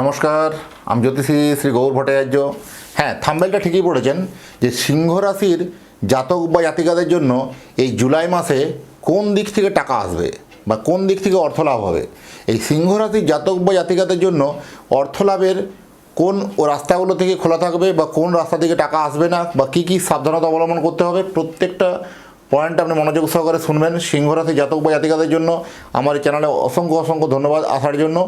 নমস্কার, আমি জ্যোতিষী শ্রী গৌর ভট্টাচার্য। হ্যাঁ থাম্বেলটা ঠিকই পড়েছেন যে সিংহ রাশির জাতক বা জাতিকাদের জন্য এই জুলাই মাসে কোন দিক থেকে টাকা আসবে বা কোন দিক থেকে অর্থ লাভ হবে? এই সিংহ রাশির জাতক বা জাতিকাদের জন্য অর্থ লাভের কোন রাস্তাগুলো থেকে খোলা থাকবে বা কোন রাস্তা থেকে টাকা আসবে না বা কী কী সাবধানতা অবলম্বন করতে হবে? প্রত্যেকটা পয়েন্ট আপনি মনোযোগ সহকারে শুনবেন। সিংহরাশি জাতক বা জাতিকাদের জন্য আমার এই চ্যানেলে অসংখ্য অসংখ্য ধন্যবাদ আসার জন্য।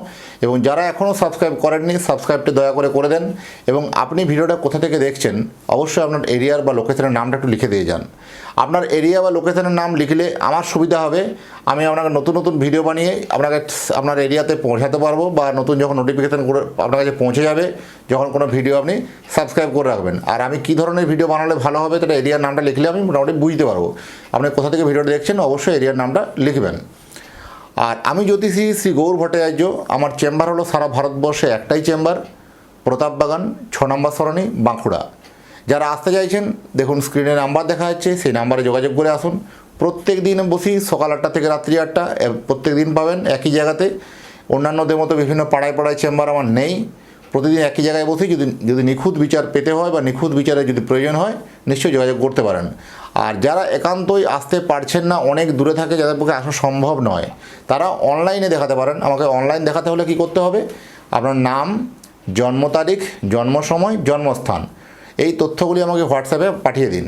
এবং যারা এখনও সাবস্ক্রাইব করেননি, সাবস্ক্রাইবটি দয়া করে করে দেন। এবং আপনি ভিডিওটা কোথা থেকে দেখছেন, অবশ্যই আপনার এরিয়ার বা লোকেশনের নামটা একটু লিখে দিয়ে যান। আপনার এরিয়া বা লোকেশনের নাম লিখলে আমার সুবিধা হবে। আমি আপনাকে নতুন নতুন ভিডিও বানিয়ে আপনাকে আপনার এরিয়াতে পৌঁছাতে পারব বা নতুন যখন নোটিফিকেশান করে আপনার কাছে পৌঁছে যাবে, যখন কোনো ভিডিও আপনি সাবস্ক্রাইব করে রাখবেন। আর আমি কী ধরনের ভিডিও বানালে ভালো হবে সেটা এরিয়ার নামটা লিখলে আমি মোটামুটি বুঝতে পারব। আপনি কোথা থেকে ভিডিওটা দেখছেন, অবশ্যই এরিয়ার নামটা লিখবেন। আর আমি জ্যোতিষী শ্রী গৌর ভট্টাচার্য, আমার চেম্বার হলো সারা ভারতবর্ষে একটাই চেম্বার প্রতাপবাগান ছ নম্বর সরণি, বাঁকুড়া। যারা আসতে চাইছেন, দেখুন স্ক্রিনে নাম্বার দেখা যাচ্ছে, সেই নাম্বারে যোগাযোগ করে আসুন। প্রত্যেক দিন বসি, সকাল আটটা থেকে রাত্রি আটটা প্রত্যেক দিন পাবেন একই জায়গাতে। অন্যান্যদের মতো বিভিন্ন পাড়ায় পাড়ায় চেম্বার আমার নেই। প্রতিদিন একই জায়গায় বসে, যদি যদি নিখুঁত বিচার পেতে হয় বা নিখুঁত বিচারে যদি প্রয়োজন হয়, নিশ্চয়ই যোগাযোগ করতে পারেন। আর যারা একান্তই আসতে পারছেন না, অনেক দূরে থাকে, যাদের পক্ষে আসা সম্ভব নয়, তারা অনলাইনে দেখাতে পারেন। আমাকে অনলাইন দেখাতে হলে কি করতে হবে? আপনার নাম, জন্ম তারিখ, জন্ম সময়, জন্মস্থান। এই তথ্যগুলি আমাকে হোয়াটসঅ্যাপে পাঠিয়ে দিন।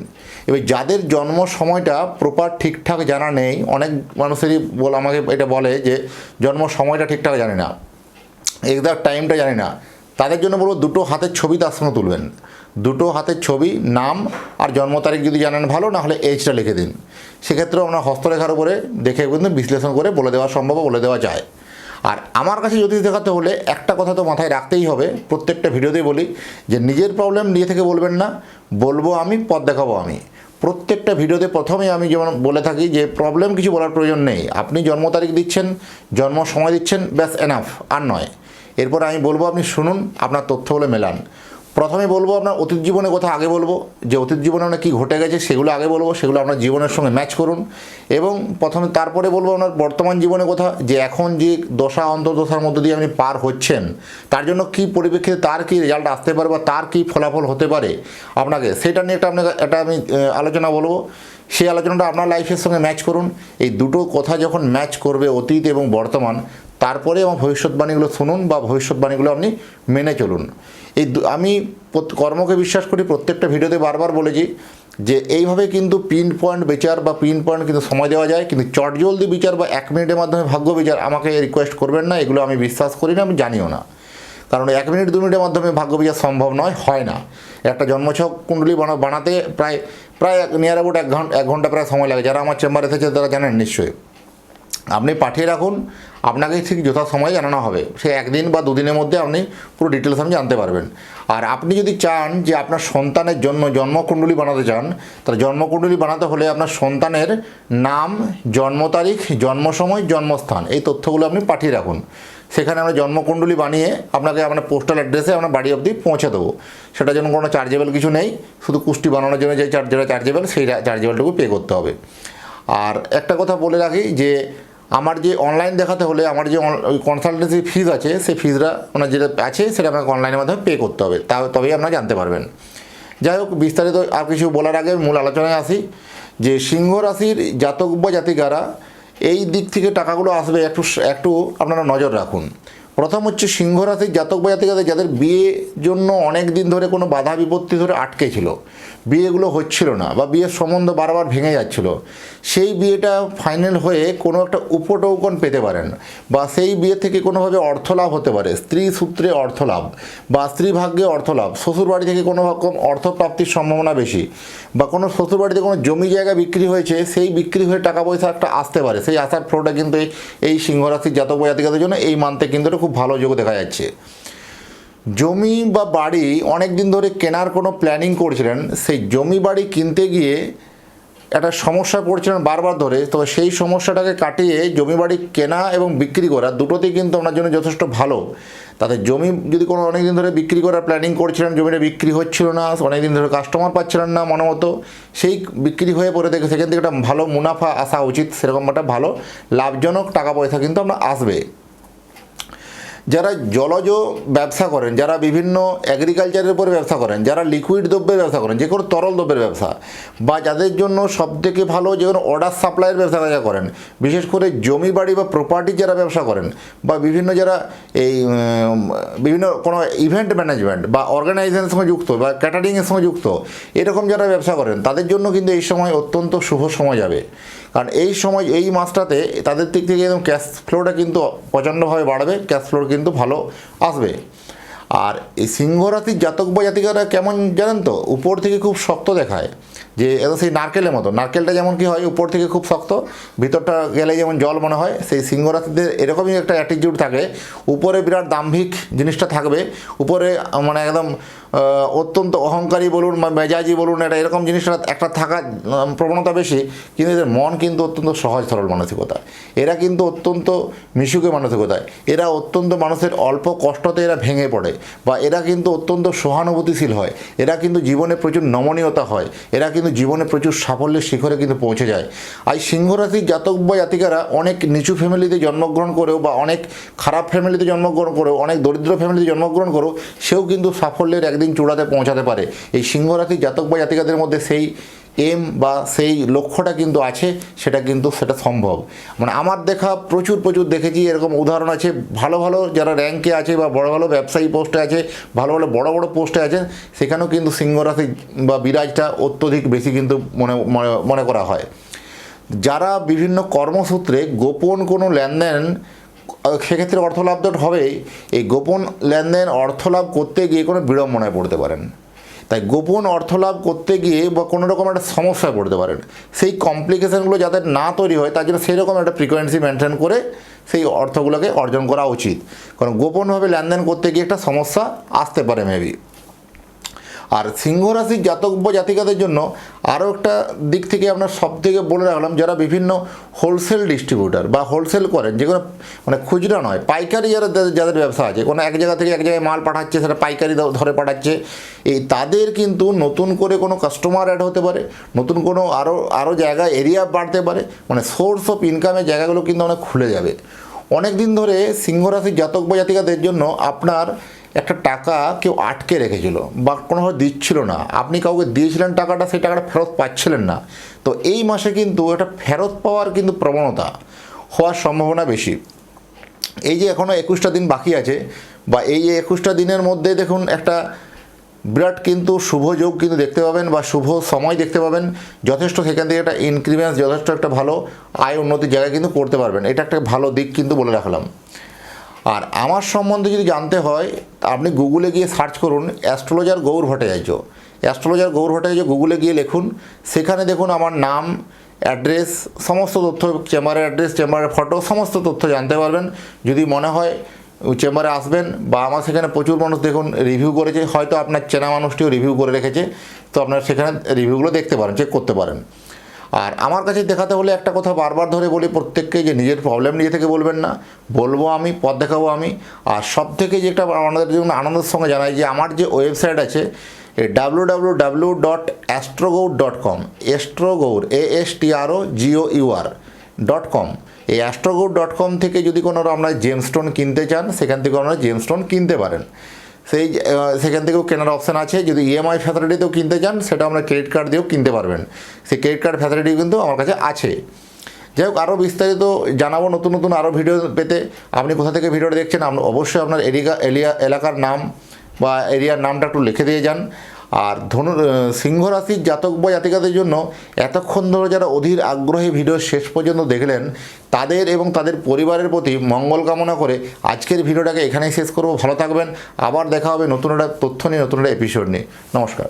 এবার যাদের জন্ম সময়টা প্রপার ঠিকঠাক জানা নেই, অনেক মানুষেরই বল আমাকে এটা বলে যে জন্ম সময়টা ঠিকঠাক জানে না এক্সাক্ট টাইমটা জানি না। তাদের জন্য বলব দুটো হাতের ছবি তার সঙ্গে তুলবেন। দুটো হাতের ছবি, নাম আর জন্ম তারিখ যদি জানেন ভালো, না হলে এজটা লিখে দিন। সেক্ষেত্রেও আপনার হস্তরেখার উপরে দেখে কিন্তু বিশ্লেষণ করে বলে দেওয়া সম্ভব বলে দেওয়া যায়। আর আমার কাছে যদি দেখাতে হলে একটা কথা তো মাথায় রাখতেই হবে, প্রত্যেকটা ভিডিওতেই বলি যে নিজের প্রবলেম নিয়ে থেকে বলবেন না, বলব আমি, পথ দেখাবো আমি। প্রত্যেকটা ভিডিওতে প্রথমে আমি যেমন বলে থাকি যে প্রবলেম কিছু বলার প্রয়োজন নেই। আপনি জন্ম তারিখ দিচ্ছেন, জন্ম সময় দিচ্ছেন, ব্যাস এনাফ আর নয়। এরপর আমি বলব আপনি শুনুন, আপনার তথ্য তথ্যগুলো মেলান। প্রথমে বলব আপনার অতীত জীবনের কথা আগে বলব, যে অতীত জীবনে আপনার কী ঘটে গেছে সেগুলো আগে বলব, সেগুলো আপনার জীবনের সঙ্গে ম্যাচ করুন। এবং প্রথমে তারপরে বলব আপনার বর্তমান জীবনের কথা, যে এখন যে দশা, অন্তর্দশার মধ্য দিয়ে আপনি পার হচ্ছেন, তার জন্য কী পরিপ্রেক্ষিতে তার কী রেজাল্ট আসতে পারে বা তার কী ফলাফল হতে পারে আপনাকে, সেটা নিয়ে একটা আপনাকে, একটা আমি আলোচনা বলব। সেই আলোচনাটা আপনার লাইফের সঙ্গে ম্যাচ করুন। এই দুটো কথা যখন ম্যাচ করবে অতীত এবং বর্তমান তারপরে আমার ভবিষ্যৎবাণীগুলো শুনুন বা ভবিষ্যৎবাণীগুলো আপনি মেনে চলুন। এই আমি কর্মকে বিশ্বাস করি, প্রত্যেকটা ভিডিওতে বারবার বলেছি যে এইভাবে কিন্তু পিন পয়েন্ট বিচার বা পিন পয়েন্ট কিন্তু সময় দেওয়া যায়, কিন্তু চটজলদি বিচার বা এক মিনিটের মাধ্যমে ভাগ্য বিচার আমাকে রিকোয়েস্ট করবেন না, এগুলো আমি বিশ্বাস করি না, আমি জানিও না। কারণ এক মিনিট, দু মিনিটের মাধ্যমে ভাগ্য বিচার সম্ভব নয়, হয় না। একটা জন্মছক কুণ্ডলী বানা বানাতে প্রায় প্রায় নিয়ার অ্যাবাউট এক ঘণ্টা এক ঘণ্টা প্রায় সময় লাগে। যারা আমার চেম্বারে এসেছে তারা জানেন নিশ্চয়ই। আপনি পাঠিয়ে রাখুন আপনাকে ঠিক যথা সময় জানানো হবে। সে একদিন বা দুদিনের মধ্যে আপনি পুরো ডিটেলস আপনি জানতে পারবেন। আর আপনি যদি চান যে আপনার সন্তানের জন্য জন্মকুণ্ডলী বানাতে চান, তাহলে জন্মকুণ্ডলী বানাতে হলে আপনার সন্তানের নাম, জন্ম তারিখ জন্ম সময় জন্মস্থান, এই তথ্যগুলো আপনি পাঠিয়ে রাখুন। সেখানে আমরা জন্মকুণ্ডলী বানিয়ে আপনাকে আপনার পোস্টাল অ্যাড্রেসে আমরা বাড়ি অবধি পৌঁছে দেবো। সেটার জন্য কোনো চার্জেবল কিছু নেই, শুধু কুষ্টি বানানোর জন্য যে চার্জ চার্জেবল সেই চার্জেবলটুকু পে করতে হবে। আর একটা কথা বলে রাখি যে আমার যে অনলাইন দেখাতে হলে আমার যে কনসালটেন্সি ফিজ আছে, সেই ফিজটা ওনার যেটা আছে, সেটা আপনাকে অনলাইনের মাধ্যমে পে করতে হবে। তা তবেই আপনারা জানতে পারবেন। যাই হোক, বিস্তারিত আর কিছু বলার আগে মূল আলোচনায় আসি। যে সিংহ রাশির জাতক বা জাতিকারা, এই দিক থেকে টাকাগুলো আসবে একটু একটু আপনারা নজর রাখুন। প্রথম হচ্ছে সিংহ রাশির জাতক বা জাতিকাদের, যাদের বিয়ের জন্য অনেক দিন ধরে কোনো বাধা বিপত্তি ধরে আটকে ছিল। বিয়েগুলো হচ্ছিল না বা বিয়ের সম্বন্ধ বারবার ভেঙে যাচ্ছিল, সেই বিয়েটা ফাইনাল হয়ে কোনো একটা উপটৌকন পেতে পারেন বা সেই বিয়ে থেকে কোনোভাবে অর্থ লাভ হতে পারে, স্ত্রী সূত্রে অর্থ লাভ বা স্ত্রী ভাগ্যে অর্থ লাভ শ্বশুর বাড়ি থেকে কোনো রকম অর্থ প্রাপ্তির সম্ভাবনা বেশি বা কোনো শ্বশুর বাড়িতে কোনো জমি জায়গা বিক্রি হয়েছে, সেই বিক্রি হয়ে টাকা পয়সা একটা আসতে পারে, সেই আসার ফ্লোটা কিন্তু এই- সিংহরাশির জাতক জাতিকাদের জন্য এই মান্থে কিন্তু খুব ভালো যোগ দেখা যাচ্ছে। জমি বা বাড়ি অনেক দিন ধরে কেনার কোনো প্ল্যানিং করছিলেন, সেই জমি বাড়ি কিনতে গিয়ে একটা সমস্যা পড়ছিলেন বারবার ধরে তবে সেই সমস্যাটাকে কাটিয়ে জমি বাড়ি কেনা এবং বিক্রি করা দুটোতেই কিন্তু আপনার জন্য যথেষ্ট ভালো। তাতে জমি যদি কোনো অনেক দিন ধরে বিক্রি করার প্ল্যানিং করছিলেন, জমিটা বিক্রি হচ্ছিল না অনেক দিন ধরে কাস্টমার পাচ্ছিলেন না মনে মতো, সেই বিক্রি হয়ে পড়ে থেকে সেখান থেকে একটা ভালো মুনাফা আসা উচিত, সেরকম একটা ভালো, লাভজনক টাকা পয়সা কিন্তু আপনার আসবে। যারা জলজ ব্যবসা করেন, যারা বিভিন্ন অ্যাগ্রিকালচারের উপরে ব্যবসা করেন, যারা লিকুইড দ্রব্যের ব্যবসা করেন, যে কোনো তরল দ্রব্যের ব্যবসা, বা যাদের জন্য সবথেকে ভালো যে কোনো অর্ডার সাপ্লাইয়ের ব্যবসা যারা করেন, বিশেষ করে জমি বাড়ি বা প্রপার্টি যারা ব্যবসা করেন, বা বিভিন্ন যারা এই বিভিন্ন কোনো ইভেন্ট ম্যানেজমেন্ট বা অর্গানাইজেশনের সঙ্গে যুক্ত, বা ক্যাটারিংয়ের সঙ্গে যুক্ত, এরকম যারা ব্যবসা করেন, তাদের জন্য কিন্তু এই সময় অত্যন্ত শুভ সময় যাবে। কারণ এই সময়, এই মাসটাতে তাদের দিক থেকে একদম ক্যাশ ফ্লোটা কিন্তু প্রচণ্ডভাবে বাড়বে ক্যাশ ফ্লো কিন্তু ভালো আসবে। আর এই সিংহ রাশির জাতক বা জাতিকারা কেমন জানেন তো? উপর থেকে খুব শক্ত দেখায়। যে এটা সেই নারকেলের মতো। নারকেলটা যেমন কি হয়, উপর থেকে খুব শক্ত। ভিতরটা গেলে যেমন জল মনে হয়, সেই সিংহ রাশিদের এরকমই একটা অ্যাটিটিউড থাকে। উপরে বিরাট দাম্ভিক জিনিসটা থাকবে। উপরে মানে একদম অত্যন্ত অহংকারী বলুন বা মেজাজি বলুন, এটা এরকম জিনিসটা একটা থাকার প্রবণতা বেশি, কিন্তু এদের মন কিন্তু অত্যন্ত সহজ সরল মানসিকতা এরা কিন্তু অত্যন্ত মিশুকে মানসিকতায়। এরা অত্যন্ত মানুষের অল্প কষ্টতে এরা ভেঙে পড়ে বা এরা কিন্তু অত্যন্ত সহানুভূতিশীল হয়। এরা কিন্তু জীবনে প্রচুর নমনীয়তা হয়। এরা কিন্তু জীবনে প্রচুর সাফল্যের শিখরে কিন্তু পৌঁছে যায়। আর এই সিংহ জাতক বা জাতিকারা অনেক নিচু ফ্যামিলিতে জন্মগ্রহণ করেও বা অনেক খারাপ ফ্যামিলিতে জন্মগ্রহণ করেও, অনেক দরিদ্র ফ্যামিলিতে জন্মগ্রহণ করেও, সেও কিন্তু সাফল্যের একদিন চূড়াতে পৌঁছাতে পারে। এই সিংহরাশি জাতক বা জাতিকাদের মধ্যে সেই এম বা সেই লক্ষ্যটা কিন্তু আছে, সেটা কিন্তু সেটা সম্ভব। মানে আমার দেখা প্রচুর প্রচুর দেখেছি, এরকম উদাহরণ আছে, ভালো ভালো যারা র্যাঙ্কে আছে বা বড় ভালো ব্যবসায়ী পোস্টে আছে, ভালো ভালো বড় বড় পোস্টে আছে সেখানেও কিন্তু সিংহরাশি বা বিরাজটা অত্যধিক বেশি কিন্তু মনে, মনে- করা হয়। যারা বিভিন্ন কর্মসূত্রে গোপন কোনো লেনদেন সেক্ষেত্রে অর্থলাভ তো হবেই। এই গোপন লেনদেন অর্থলাভ করতে গিয়ে কোনো বিড়ম্বনায় পড়তে পারেন। তাই গোপন অর্থলাভ করতে গিয়ে বা কোনো রকম একটা সমস্যায় পড়তে পারেন। সেই কমপ্লিকেশানগুলো যাতে না তৈরি হয়, তার জন্য সেরকম একটা ফ্রিকোয়েন্সি মেনটেন করে সেই অর্থগুলোকে অর্জন করা উচিত। কারণ গোপনভাবে লেনদেন করতে গিয়ে একটা সমস্যা আসতে পারে মেবি আর সিংহ রাশির জাতক বা জাতিকাদের জন্য আরও একটা দিক থেকে আপনার সব থেকে বলে রাখলাম, যারা বিভিন্ন হোলসেল ডিস্ট্রিবিউটার বা হোলসেল করেন যেগুলো মানে খুচরা নয়, পাইকারি যারা, যাদের- যাদের ব্যবসা আছে, কোনো এক জায়গা থেকে এক জায়গায় মাল পাঠাচ্ছে, সেটা পাইকারি ধরে পাঠাচ্ছে, এই তাদের কিন্তু নতুন করে কোনো কাস্টমার অ্যাড হতে পারে, নতুন কোনো আরও আরও জায়গা এরিয়া বাড়তে পারে মানে সোর্স অফ ইনকামের জায়গাগুলো কিন্তু অনেক খুলে যাবে। অনেক দিন ধরে সিংহ রাশির জাতক বা জাতিকাদের জন্য আপনার একটা টাকা কেউ আটকে রেখেছিল বা কোনোভাবে দিচ্ছিল না। আপনি কাউকে দিয়েছিলেন টাকাটা, সেই টাকাটা ফেরত পাচ্ছিলেন না। তো এই মাসে কিন্তু এটা ফেরত পাওয়ার কিন্তু প্রবণতা হওয়ার সম্ভাবনা বেশি। এই যে এখনও একুশটা দিন বাকি আছে বা এই যে একুশটা দিনের মধ্যে দেখুন একটা বিরাট কিন্তু শুভ যোগ কিন্তু দেখতে পাবেন বা শুভ সময় দেখতে পাবেন। যথেষ্ট সেখান থেকে একটা ইনক্রিমেন্স যথেষ্ট একটা ভালো আয় উন্নতির জায়গায় কিন্তু করতে পারবেন। এটা একটা ভালো দিক কিন্তু বলে রাখলাম। আর আমার সম্বন্ধে যদি জানতে হয় আপনি গুগলে গিয়ে সার্চ করুন, অ্যাস্ট্রোলজার গৌর ভট্টাচার্য। অ্যাস্ট্রোলজার গৌর ভট্টাচার্য গুগলে গিয়ে লিখুন, সেখানে দেখুন আমার নাম, অ্যাড্রেস, সমস্ত তথ্য, চেম্বারের অ্যাড্রেস, চেম্বারের ফটো, সমস্ত তথ্য জানতে পারবেন। যদি মনে হয় চেম্বারে আসবেন বা আমার সেখানে প্রচুর মানুষ দেখুন রিভিউ করেছে, হয়তো আপনার চেনা মানুষটিও রিভিউ করে রেখেছে, তো আপনার সেখানে রিভিউগুলো দেখতে পারেন চেক করতে পারেন। আর আমার কাছে দেখাতে হলে একটা কথা বারবার ধরে বলি, প্রত্যেককে যে নিজের প্রবলেম নিজে থেকে বলবেন না। বলব আমি, পথ দেখাবো আমি। আর সব থেকে যেটা আমাদের জন্য আনন্দের সঙ্গে জানাই যে, আমার যে ওয়েবসাইট আছে W W W dot astrogour dot com astrogour A S T R O G O U R dot com এই অ্যাস্ট্রোগৌর ডট কম থেকে যদি কোনো আপনারা জেমস্টোন কিনতে চান, সেখান থেকে আপনারা জেমস্টোন কিনতে পারেন। সেই সেখান থেকেও কেনার অপশান আছে। যদি ইএমআই ফ্যাসিলিটিতেও কিনতে চান, সেটা আমরা ক্রেডিট কার্ড দিয়েও কিনতে পারবেন। সেই ক্রেডিট কার্ড ফ্যাসিলিটি কিন্তু আমার কাছে আছে। যাই হোক আরও বিস্তারিত জানাব, নতুন নতুন আরও ভিডিও পেতে। আপনি কোথা থেকে ভিডিওটা দেখছেন অবশ্যই আপনার এরিয়া এলাকার নাম বা এরিয়ার নামটা একটু লিখে দিয়ে যান। আর ধনু সিংহ রাশির জাতক বা জাতিকাদের জন্য এতক্ষণ ধরে যারা অধীর আগ্রহী ভিডিও শেষ পর্যন্ত দেখলেন, তাদের এবং তাদের পরিবারের প্রতি মঙ্গল কামনা করে আজকের ভিডিওটাকে এখানেই শেষ করব। ভালো থাকবেন। আবার দেখা হবে নতুন একটা তথ্য নিয়ে, নতুন একটা এপিসোড নিয়ে। নমস্কার।